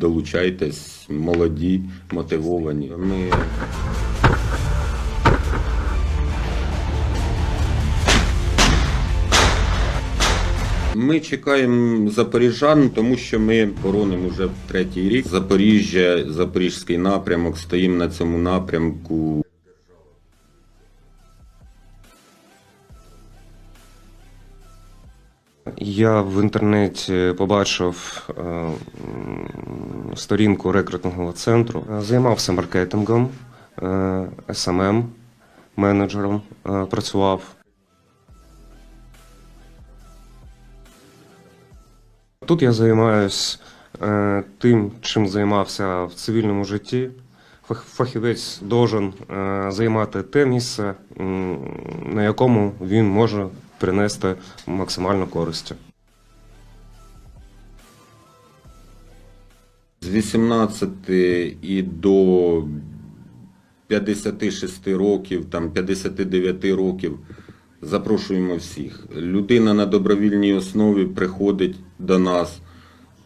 долучайтесь, молоді, мотивовані. Ми Ми чекаємо запоріжан, тому що ми боронимо вже третій рік. Запоріжжя, Запорізький напрямок, стоїмо на цьому напрямку. Я в інтернеті побачив е, сторінку рекрутингового центру. Е, Займався маркетингом, е, SMM, менеджером е, працював. Тут я займаюся е, тим, чим займався в цивільному житті. Фахівець должен е, займати те місце, на якому він може принести максимальну користь. З 18 і до 56 років, там 59 років запрошуємо всіх. Людина на добровільній основі приходить до нас,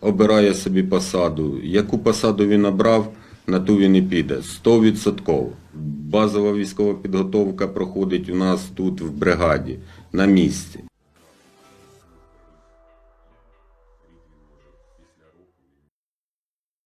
обирає собі посаду. Яку посаду він обрав, на ту він і піде. 100%. Базова військова підготовка проходить у нас тут в бригаді, на місці.